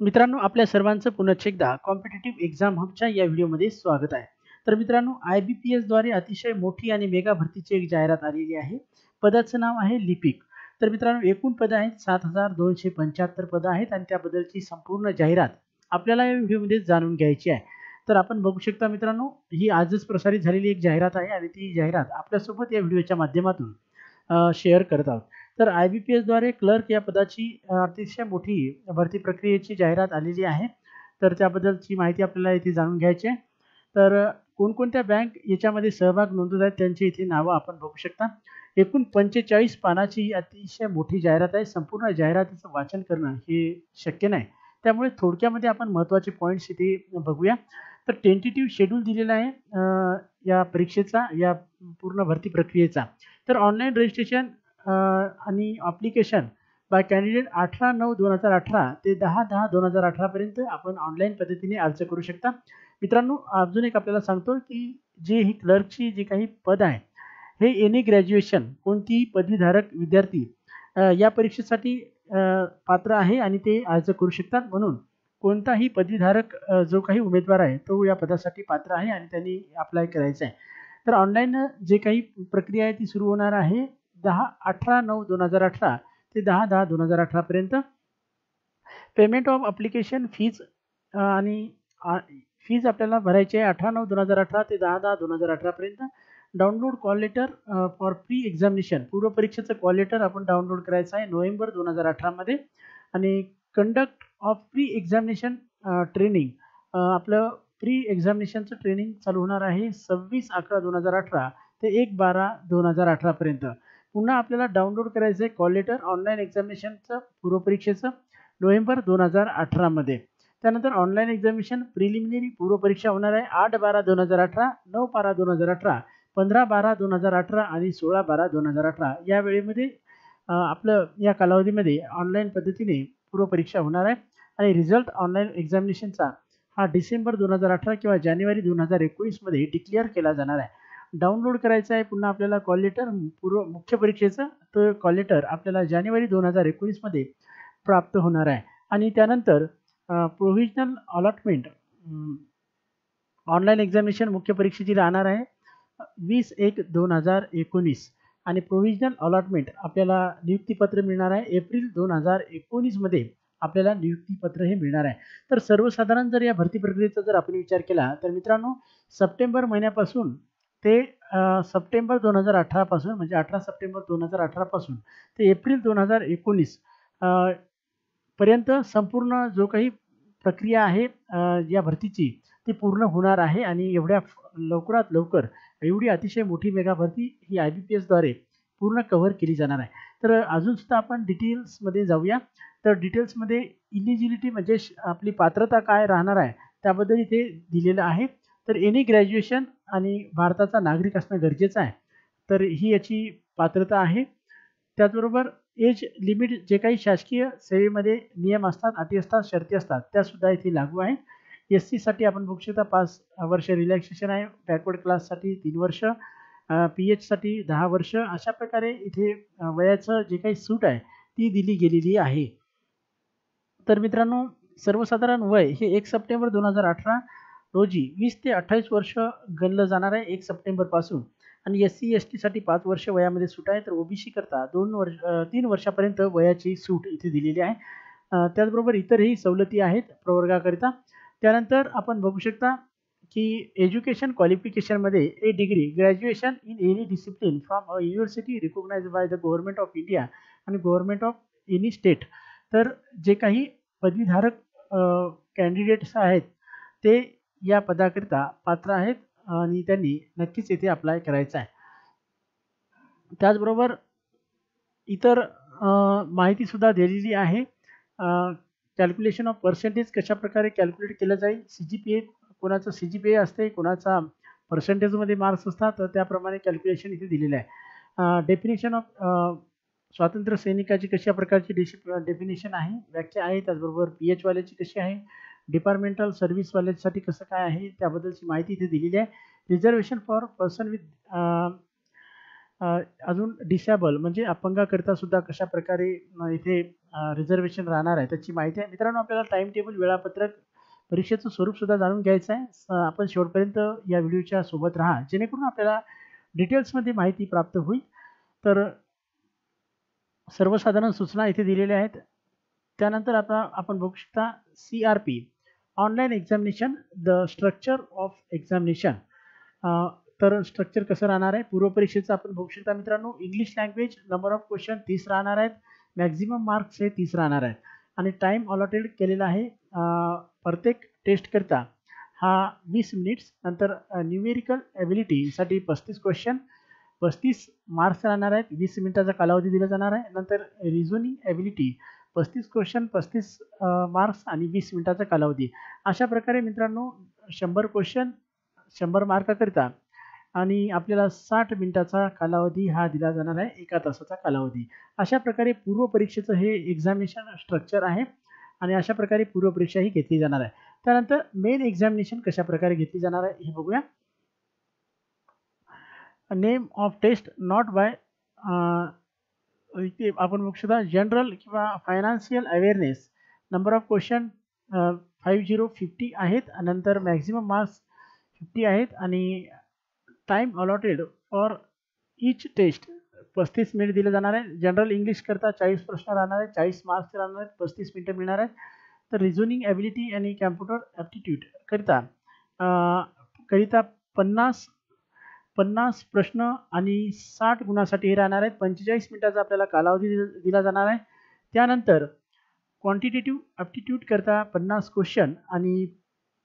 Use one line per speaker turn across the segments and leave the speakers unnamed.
मित्रांनो आपल्या सर्वांचं पुनश्च एकदा कॉम्पिटेटिव्ह एक्झाम हबच्या या व्हिडिओमध्ये स्वागत आहे. तर मित्रांनो आय बी पी एसद्वारे अतिशय मोठी आणि मेगा भरतीची एक जाहिरात आलेली आहे. पदाचं नाव आहे लिपिक. तर मित्रांनो एकूण पदं आहेत सात हजार दोनशे पंच्याहत्तर पदं आहेत आणि त्याबद्दलची संपूर्ण जाहिरात आपल्याला या व्हिडिओमध्ये जाणून घ्यायची आहे. तर आपण बघू शकता मित्रांनो ही आजच प्रसारित झालेली एक जाहिरात आहे आणि ती जाहिरात आपल्यासोबत या व्हिडिओच्या माध्यमातून शेअर करत आहोत. तर आय बी पी एसद्वारे क्लर्क या पदाची अतिशय मोठी भरती प्रक्रियेची जाहिरात आलेली आहे. तर त्याबद्दलची माहिती आपल्याला इथे जाणून घ्यायची आहे. तर कोणकोणत्या बँक याच्यामध्ये सहभाग नोंदवत आहेत त्यांची इथे नावं आपण बघू शकता. एकूण पंचेचाळीस पानाची ही अतिशय मोठी जाहिरात आहे. संपूर्ण जाहिरातीचं वाचन करणं हे शक्य नाही. त्यामुळे थोडक्यामध्ये आपण महत्त्वाचे पॉईंट्स इथे बघूया. तर टेंटेटिव्ह शेड्यूल दिलेला आहे या परीक्षेचा या पूर्ण भरती प्रक्रियेचा. तर ऑनलाईन रजिस्ट्रेशन आणि अप्लिकेशन बाय कॅन्डिडेट अठरा नऊ दोन हजार अठरा ते दहा दहा दोन हजार अठरापर्यंत आपण ऑनलाईन पद्धतीने अर्ज करू शकता. मित्रांनो अजून एक आपल्याला सांगतो की जे ही क्लर्कची जी काही पद आहे हे एनी ग्रॅज्युएशन कोणतीही पदवीधारक विद्यार्थी या परीक्षेसाठी पात्र आहे आणि ते अर्ज करू शकतात. म्हणून कोणताही पदवीधारक जो काही उमेदवार आहे तो या पदासाठी पात्र आहे आणि त्यांनी अप्लाय करायचं आहे तर ऑनलाईन जे काही प्रक्रिया आहे ती सुरू होणार आहे. दहा अठरा नऊ दोन हजार अठरा ते दहा दहा दोन हजार अठरापर्यंत पेमेंट ऑफ अप्लिकेशन फीज आणि फीज आपल्याला भरायची आहे अठरा नऊ दोन हजार अठरा ते दहा दहा दोन हजार अठरापर्यंत download call letter for pre examination पूर्व परीक्षेचं कॉल लेटर आपण डाउनलोड करायचं आहे नोव्हेंबर दोन हजार अठरामध्ये आणि conduct of pre examination training आपलं प्री एक्झामिनेशनचं ट्रेनिंग चालू होणार आहे सव्वीस अकरा दोन हजार अठरा ते एक बारा दोन हजार अठरापर्यंत पुन्हा आपल्याला डाउनलोड करायचं आहे कॉल लेटर ऑनलाईन एक्झामिनेशनचं पूर्वपरीक्षेचं नोव्हेंबर दोन हजार अठरामध्ये त्यानंतर ऑनलाईन एक्झामिनेशन प्रिलिमिनरी पूर्वपरीक्षा होणार आहे आठ बारा दोन हजार अठरा नऊ बारा दोन हजार अठरा पंधरा बारा दोन हजार अठरा आणि सोळा बारा दोन हजार अठरा. या वेळेमध्ये आपलं या कालावधीमध्ये ऑनलाईन पद्धतीने पूर्वपरीक्षा होणार आहे आणि रिझल्ट ऑनलाईन एक्झामिनेशनचा हा डिसेंबर दोन हजार अठरा किंवा जानेवारी दोन हजार एकोणीसमध्ये डिक्लेअर केला जाणार आहे. डाउनलोड करायचं आहे पुन्हा आपल्याला कॉल लेटर पूर्व मुख्य परीक्षेचं तो कॉल लेटर आपल्याला जानेवारी दोन हजार एकोणीसमध्ये प्राप्त होणार आहे. आणि त्यानंतर प्रोव्हिजनल अलॉटमेंट ऑनलाईन एक्झामिनेशन मुख्य परीक्षेची राहणार आहे वीस एक दोन हजार एकोणीस. आणि प्रोव्हिजनल अलॉटमेंट आपल्याला नियुक्तीपत्र मिळणार आहे एप्रिल दोन हजार एकोणीसमध्ये आपल्याला नियुक्तीपत्र हे मिळणार आहे. तर सर्वसाधारण जर या भरती प्रक्रियेचा जर आपण विचार केला तर मित्रांनो सप्टेंबर महिन्यापासून ते सप्टेंबर दोन हजार अठरापासून म्हणजे अठरा सप्टेंबर दोन हजार अठरापासून ते एप्रिल दोन हजार एकोणीस पर्यंत संपूर्ण जो काही प्रक्रिया आहे या भरतीची ती पूर्ण होणार आहे आणि एवढ्या लवकरात लवकर एवढी अतिशय मोठी मेगा भरती ही आय बी पी एसद्वारे पूर्ण कव्हर केली जाणार आहे. तर अजूनसुद्धा आपण डिटेल्समध्ये जाऊया. तर डिटेल्समध्ये इलिजिबिलिटी म्हणजे आपली पात्रता काय राहणार आहे त्याबद्दल इथे दिलेलं आहे. तर एनी ग्रॅज्युएशन आणि भारताचा नागरिक असणं गरजेचं आहे. तर ही याची पात्रता आहे. त्याचबरोबर एज लिमिट जे काही शासकीय सेवेमध्ये नियम असतात अटी असतात शर्ती असतात त्यासुद्धा इथे लागू आहे. एस सीसाठी आपण बघू शकता पाच वर्ष रिलॅक्सेशन आहे. बॅकवर्ड क्लाससाठी तीन वर्ष पी एचसाठी दहा वर्ष. अशा प्रकारे इथे वयाचं जे काही सूट आहे ती दिली गेलेली आहे. तर मित्रांनो सर्वसाधारण वय हे एक सप्टेंबर दोन हजार अठरा रोजी वीस ते अठ्ठावीस वर्ष गणलं जाणार आहे एक सप्टेंबरपासून आणि एस सी एस टीसाठी पाच वर्ष वयामध्ये सूट आहे. तर ओबीसी करता दोन वर्ष तीन वर्षापर्यंत वयाची सूट इथे दिलेली आहे. त्याचबरोबर इतरही सवलती आहेत प्रवर्गाकरिता. त्यानंतर आपण बघू शकता की education क्वालिफिकेशनमध्ये a degree graduation in any discipline from a university recognise by the government of India आणि गव्हर्नमेंट ऑफ एनी स्टेट. तर जे काही पदवीधारक कॅन्डिडेट्स आहेत ते या पदाकरिता पात्र आहेत आणि त्यांनी नक्कीच येथे अप्लाय करायचं आहे. त्याचबरोबर इतर माहितीसुद्धा दिलेली आहे. कॅल्क्युलेशन ऑफ पर्सेंटेज कशा प्रकारे कॅल्क्युलेट केलं जाईल? सी जी पी ए कोणाचं सी जी पी ए असते कोणाचा पर्सेंटेजमध्ये मार्क्स असतात तर त्याप्रमाणे कॅल्क्युलेशन इथे दिलेलं आहे. डेफिनेशन ऑफ स्वातंत्र्य सैनिकाची कशा प्रकारची डिशि डेफिनेशन आहे? व्याख्या आहे त्याचबरोबर पी एचवाल्याची कशी आहे? डिपार्टमेंटल सर्व्हिसवाल्यांसाठी कसं काय आहे त्याबद्दलची माहिती इथे दिलेली आहे. रिझर्वेशन फॉर पर्सन विथ अजून डिसेबल म्हणजे अपंगाकरिता सुद्धा कशा प्रकारे इथे रिझर्वेशन राहणार आहे त्याची माहिती आहे. मित्रांनो आपल्याला टाइम टेबल वेळापत्रक परीक्षेचं स्वरूप सुद्धा जाणून घ्यायचं आहे. आपण शेवटपर्यंत या व्हिडिओच्या सोबत राहा. जेणेकरून आपल्याला डिटेल्समध्ये माहिती प्राप्त होईल. तर सर्वसाधारण सूचना इथे दिलेल्या आहेत. त्यानंतर आता आपण बघू शकता C R P online examination the structure of examination. तर स्ट्रक्चर कसं राहणार आहे? पूर्वपरीक्षेचं आपण बघू शकता मित्रांनो English language number of question तीस राहणार आहेत मॅक्झिमम मार्क्स हे तीस राहणार आहेत. आणि टाईम अलॉटेड केलेला आहे प्रत्येक टेस्टकरिता हा वीस मिनिट्स नंतर न्यूमेरिकल ॲबिलिटीसाठी पस्तीस क्वेश्चन पस्तीस मार्क्स राहणार आहेत वीस मिनिटाचा कालावधी दिला जाणार आहे नंतर रिझोनिंग ॲबिलिटी पस्तीस क्वेश्चन पस्तीस मार्क्स आणि वीस मिनिटाचा कालावधी. अशा प्रकारे मित्रांनो शंभर क्वेश्चन शंभर मार्काकरिता आणि आपल्याला साठ मिनिटाचा कालावधी हा दिला जाणार आहे एका तासाचा कालावधी. अशा प्रकारे पूर्वपरीक्षेचं हे एक्झामिनेशन स्ट्रक्चर आहे आणि अशा प्रकारे पूर्वपरीक्षा ही घेतली जाणार आहे. त्यानंतर मेन एक्झामिनेशन कशा प्रकारे घेतली जाणार आहे हे बघूया. Name of test not by इथे आपण बघू शकता जनरल किंवा financial awareness number of question five zero fifty आहेत नंतर मॅक्झिमम मार्क्स फिफ्टी आहेत आणि time allotted for each test पस्तीस मिनिट दिले जाणार आहे जनरल इंग्लिश करता चाळीस प्रश्न राहणार आहे चाळीस मार्क्स राहणार आहेत पस्तीस मिनिटं मिळणार आहेत. तर रिझोनिंग ॲबिलिटी आणि कॅम्प्युटर ॲप्टिट्यूड करिता करिता पन्नास पन्नास प्रश्न आणि साठ गुणासाठी हे राहणार आहेत. पंचेचाळीस मिनिटाचा आपल्याला कालावधी दिला जाणार आहे. त्यानंतर क्वांटिटेटिव्ह ॲप्टिट्यूड करता पन्नास क्वेश्चन आणि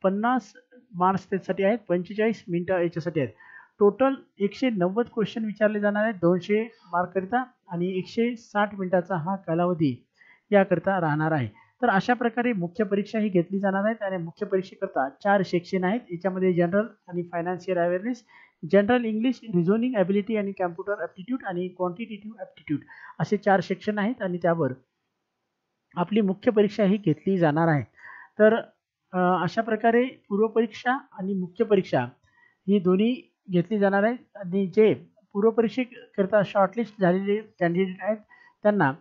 पन्नास मार्क्स त्यासाठी आहेत. पंचेचाळीस मिनटं याच्यासाठी आहेत. टोटल एकशे नव्वद क्वेश्चन विचारले जाणार आहेत. दोनशे मार्ककरिता आणि एकशे साठ मिनिटाचा हा कालावधी याकरिता राहणार आहे. तर अशा प्रकारे मुख्य परीक्षा ही घेतली जाणार आहेत आणि मुख्य परीक्षेकरता चार सेक्शन आहेत. याच्यामध्ये जनरल आणि financial awareness general English reasoning ability आणि कॅम्प्युटर ॲप्टिट्यूड आणि क्वांटिटेटिव्ह ॲप्टिट्यूड असे चार सेक्शन आहेत आणि त्यावर आपली मुख्य परीक्षा ही घेतली जाणार आहे. तर अशा प्रकारे पूर्वपरीक्षा आणि मुख्य परीक्षा ही दोन्ही घेतली जाणार आहे आणि जे पूर्वपरीक्षेकरता शॉर्टलिस्ट झालेले कॅन्डिडेट आहेत त्यांना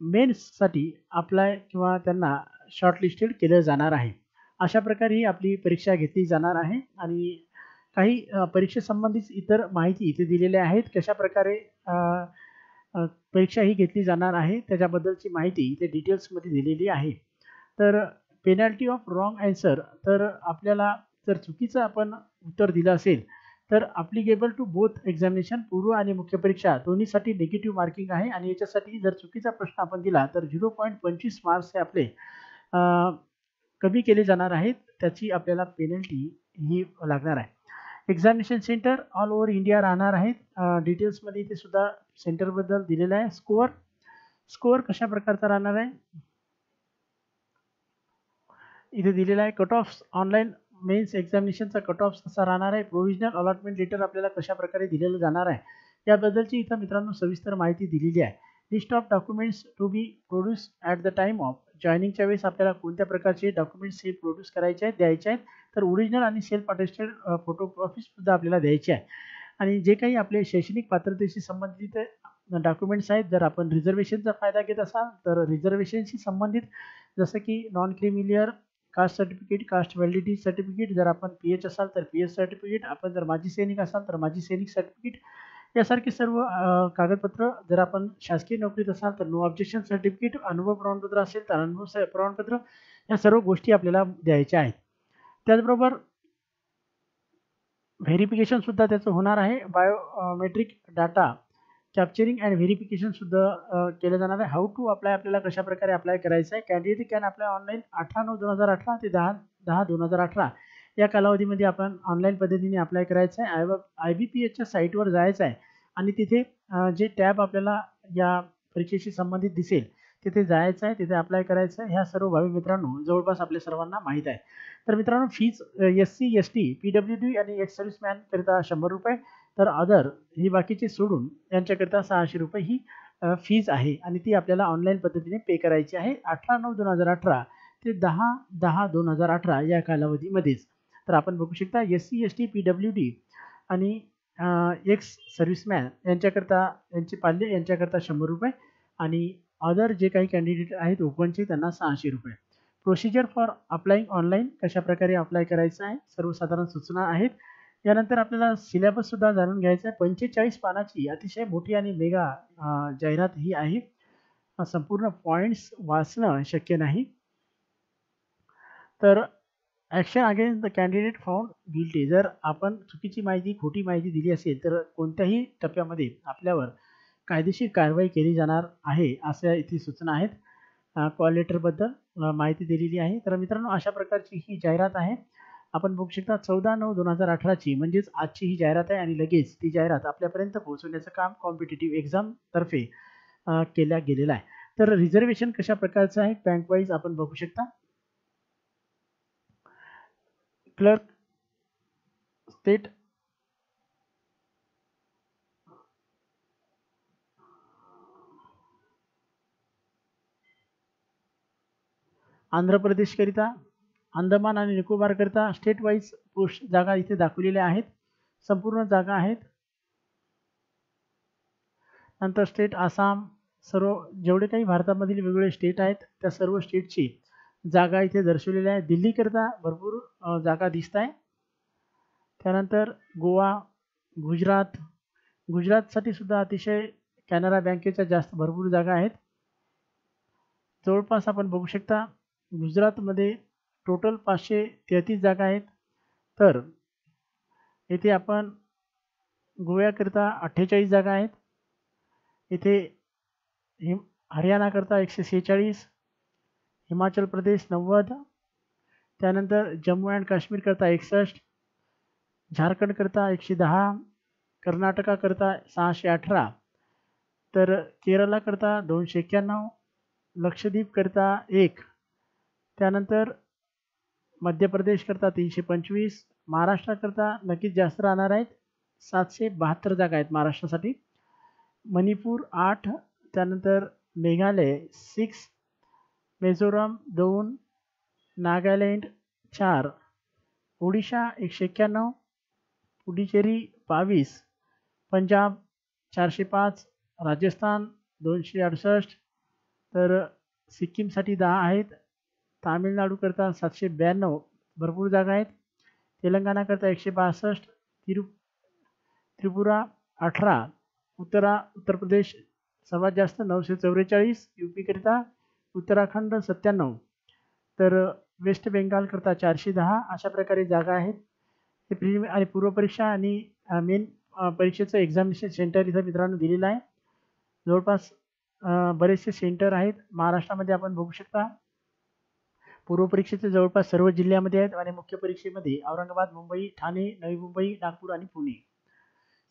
मेन्ससाठी अप्लाय किंवा त्यांना शॉर्टलिस्टेड केलं जाणार आहे. अशा प्रकारे ही आपली परीक्षा घेतली जाणार आहे आणि काही परीक्षेसंबंधित इतर माहिती इथे दिलेल्या आहेत. कशा प्रकारे परीक्षा ही घेतली जाणार आहे त्याच्याबद्दलची माहिती इथे डिटेल्समध्ये दिलेली आहे. तर पेनल्टी ऑफ रॉंग ॲन्सर तर आपल्याला जर चुकीचं आपण उत्तर दिलं असेल तर अप्लिकेबल टू बोथ एक्झामिनेशन पूर्व आणि मुख्य परीक्षा दोन्हीसाठी निगेटिव्ह मार्किंग आहे. आणि याच्यासाठी जर चुकीचा प्रश्न आपण दिला तर झिरो पॉईंट पंचवीस मार्क्स हे आपले कमी केले जाणार आहेत. त्याची आपल्याला पेनल्टी ही लागणार आहे. Examination centre all over India राहणार आहेत. डिटेल्समध्ये इथे सुद्धा सेंटरबद्दल दिलेलं आहे. स्कोअर स्कोअर कशा प्रकारचा राहणार आहे? इथे दिलेला आहे. कट ऑफ ऑनलाईन मेन्स एक्झामिनेशनचा कट ऑफ कसा राहणार आहे? प्रोव्हिजनल अलॉटमेंट लेटर आपल्याला कशा प्रकारे दिलेलं जाणार आहे? याबद्दलची इथं मित्रांनो सविस्तर माहिती दिलेली आहे. List of documents to be produce at the time of जॉईनिंगच्या वेळेस आपल्याला कोणत्या प्रकारचे डॉक्युमेंट्स हे प्रोड्यूस करायचे आहेत द्यायचे आहेत तर ओरिजिनल आणि सेल्फ अटेस्टेड फोटोकॉपीसुद्धा आपल्याला द्यायचे आहे आणि जे काही आपले शैक्षणिक पात्रतेशी संबंधित डॉक्युमेंट्स आहेत जर आपण रिझर्वेशनचा फायदा घेत असाल तर रिझर्वेशनशी संबंधित जसं की non creamy layer caste certificate caste validity certificate जर आपण पी एच असाल तर पी एच सर्टिफिकेट आपण जर माजी सैनिक असाल तर माजी सैनिक सर्टिफिकेट यासारखी सर्व कागदपत्र जर आपण शासकीय नोकरीत असाल तर नो ऑब्जेक्शन सर्टिफिकेट अनुभव प्रमाणपत्र असेल तर अनुभव प्रमाणपत्र या सर्व गोष्टी आपल्याला द्यायच्या आहेत. त्याचबरोबर व्हेरिफिकेशन सुद्धा त्याचं होणार आहे. Biometric data capturing and verification सुद्धा केलं जाणार आहे. हाऊ टू अप्लाय आपल्याला कशा प्रकारे अप्लाय करायचं आहे? कॅन्डिडेट कॅन अप्लाय ऑनलाईन अठरा नऊ दोन हजार अठरा ते दहा दहा दोन हजार अठरा. या कालावधीमध्ये आपण ऑनलाईन पद्धतीने अप्लाय करायचं आहे. आय आय बी पी एचच्या साईटवर जायचं आहे. आणि तिथे जे टॅब आपल्याला या परीक्षेशी संबंधित दिसेल तिथे जायचं आहे तिथे अप्लाय करायचं आहे ह्या सर्व भावी मित्रांनो जवळपास आपल्या सर्वांना माहीत आहे. तर मित्रांनो fees S C S T P W D आणि एक्स सर्व्हिसमॅनकरिता शंभर रुपये तर अदर ही बाकीचे सोडून यांच्याकरिता सहाशे रुपये ही फीज आहे. आणि ती आपल्याला ऑनलाईन पद्धतीने पे करायची आहे अठरा नऊ दोन हजार अठरा ते दहा दहा दोन हजार अठरा या कालावधीमध्येच. तर आपण बघू शकता S C S T P W D आणि एक्स सर्व्हिसमॅन यांच्याकरता यांचे पाल्य यांच्याकरता शंभर रुपये आणि अदर जे काही कॅन्डिडेट आहेत ओपनचे त्यांना सहाशे रुपये. प्रोसिजर फॉर अप्लाईंग ऑनलाईन कशाप्रकारे अप्लाय करायचं आहे? सर्वसाधारण सूचना आहेत. यानंतर आपल्याला सिलेबससुद्धा जाणून घ्यायचा आहे. पंचेचाळीस पानाची अतिशय मोठी आणि मेगा जाहिरात ही आहे. संपूर्ण पॉईंट्स वाचणं शक्य नाही. तर action against the candidate found guilty जर आपण चुकीची माहिती खोटी माहिती दिली असेल तर कोणत्याही टप्प्यामध्ये आपल्यावर कायदेशीर कारवाई केली जाणार आहे अशा इथे सूचना आहेत. कॉल लेटरबद्दल माहिती दिलेली आहे. तर मित्रांनो अशा प्रकारची ही जाहिरात आहे. आपण बघू शकता चौदा नऊ दोन हजार अठराची म्हणजेच आजची ही जाहिरात आहे आणि लगेच ती जाहिरात आपल्यापर्यंत पोहोचवण्याचं काम कॉम्पिटेटिव्ह एक्झामतर्फे केल्या गेलेलं आहे. तर रिझर्वेशन कशा प्रकारचं आहे? बँक वाईज आपण बघू शकता. क्लर्क स्टेट आंध्र प्रदेशकरिता अंदमान आणि निकोबारकरिता स्टेट वाईज पोस्ट जागा इथे दाखवलेल्या आहेत. संपूर्ण जागा आहेत. नंतर स्टेट आसाम सर्व जेवढे काही भारतामधील वेगवेगळे स्टेट आहेत त्या सर्व स्टेटची जागा इथे दर्शवलेल्या आहे दिल्लीकरता भरपूर जागा दिसत आहे त्यानंतर गोवा गुजरात. गुजरातसाठी सुद्धा अतिशय कॅनरा बँकेच्या जास्त भरपूर जागा आहेत. जवळपास आपण बघू शकता गुजरातमध्ये टोटल पाचशे तेहतीस जागा आहेत. तर येथे आपण गोव्याकरिता अठ्ठेचाळीस जागा आहेत. इथे हिम हरियाणाकरता एकशे सेहेचाळीस हिमाचल प्रदेश नव्वद. त्यानंतर जम्मू अँड काश्मीरकरता एकसष्ट. झारखंडकरता एकशे दहा. कर्नाटकाकरता सहाशे अठरा. तर केरळाकरता दोनशे एक्क्याण्णव. लक्षद्वीपकरता एक. त्यानंतर मध्य प्रदेशकरता तीनशे पंचवीस. महाराष्ट्राकरता नक्कीच जास्त राहणार आहेत. सातशे बहात्तर जागा आहेत महाराष्ट्रासाठी. मणिपूर आठ. त्यानंतर मेघालय सिक्स मिझोराम दोन नागालँड चार. ओडिशा एकशे एक्क्याण्णव पुडुचेरी बावीस. पंजाब चारशे पाच राजस्थान दोनशे अडुसष्ट. तर सिक्कीमसाठी दहा आहेत. तामिळनाडूकरता सातशे ब्याण्णव. भरपूर जागा आहेत. तेलंगणाकरता एकशे बासष्ट. तिरु त्रिपुरा अठरा. उत्तरा उत्तर प्रदेश सर्वात जास्त नऊशे चौवेचाळीस. यू पीकरिता उत्तराखंड सत्त्याण्णव. तर वेस्ट बेंगालकरता चारशे दहा अशा प्रकारे जागा आहेत. ते प्रिलिम आणि पूर्वपरीक्षा आणि मेन परीक्षेचं एक्झामिनेशन सेंटर इथं मित्रांनो दिलेलं आहे. जवळपास बरेचसे सेंटर आहेत. महाराष्ट्रामध्ये आपण बघू शकता. पूर्वपरीक्षेचे जवळपास सर्व जिल्ह्यामध्ये आहेत आणि मुख्य परीक्षेमध्ये औरंगाबाद मुंबई ठाणे नवी मुंबई नागपूर आणि पुणे.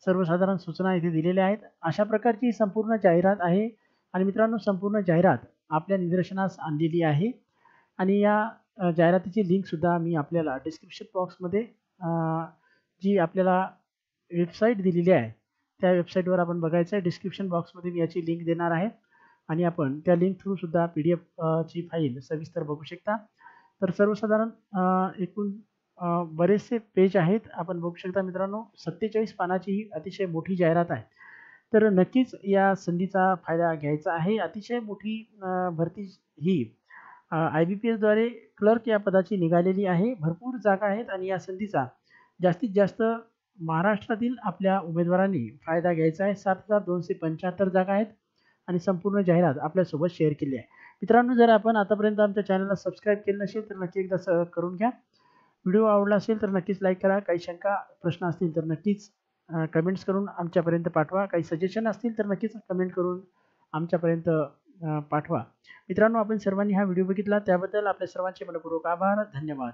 सर्वसाधारण सूचना इथे दिलेल्या आहेत. अशा प्रकारची संपूर्ण जाहिरात आहे. आणि मित्रांनो संपूर्ण जाहिरात आपल्या निदर्शनास आणलेली आहे. आणि या जाहिरातीची लिंकसुद्धा मी आपल्याला डिस्क्रिप्शन बॉक्समध्ये जी आपल्याला वेबसाईट दिलेली आहे त्या वेबसाईटवर आपण बघायचं आहे. डिस्क्रिप्शन बॉक्समध्ये मी याची लिंक देणार आहे. आणि आपण त्या लिंक थ्रूसुद्धा पी डी एफची फाईल सविस्तर बघू शकता. तर सर्वसाधारण एकूण बरेचसे पेज आहेत. आपण बघू शकता मित्रांनो सत्तेचाळीस पानाची ही अतिशय मोठी जाहिरात आहे. तर नक्कीच या संधीचा फायदा घ्यायचा आहे. अतिशय मोठी भरती ही आय बी पी एसद्वारे क्लर्क या पदाची निघालेली आहे. भरपूर जागा आहेत आणि या संधीचा जास्तीत जास्त महाराष्ट्रातील आपल्या उमेदवारांनी फायदा घ्यायचा आहे. सात हजार दोनशे पंच्याहत्तर जागा आहेत आणि संपूर्ण जाहिरात आपल्यासोबत शेअर केली आहे. मित्रांनो जर आपण आतापर्यंत आमच्या चॅनलला सबस्क्राईब केलं नसेल तर नक्की एकदा करून घ्या. व्हिडिओ आवडला असेल तर नक्कीच लाईक करा. काही शंका प्रश्न असतील तर नक्कीच कमेंट्स करून आमच्यापर्यंत पाठवा. काही सजेशन असतील तर नक्कीच कमेंट करून आमच्यापर्यंत पाठवा. मित्रांनो आपण सर्वांनी हा व्हिडिओ बघितला. त्याबद्दल आपल्या सर्वांचे मनपूर्वक आभार. धन्यवाद.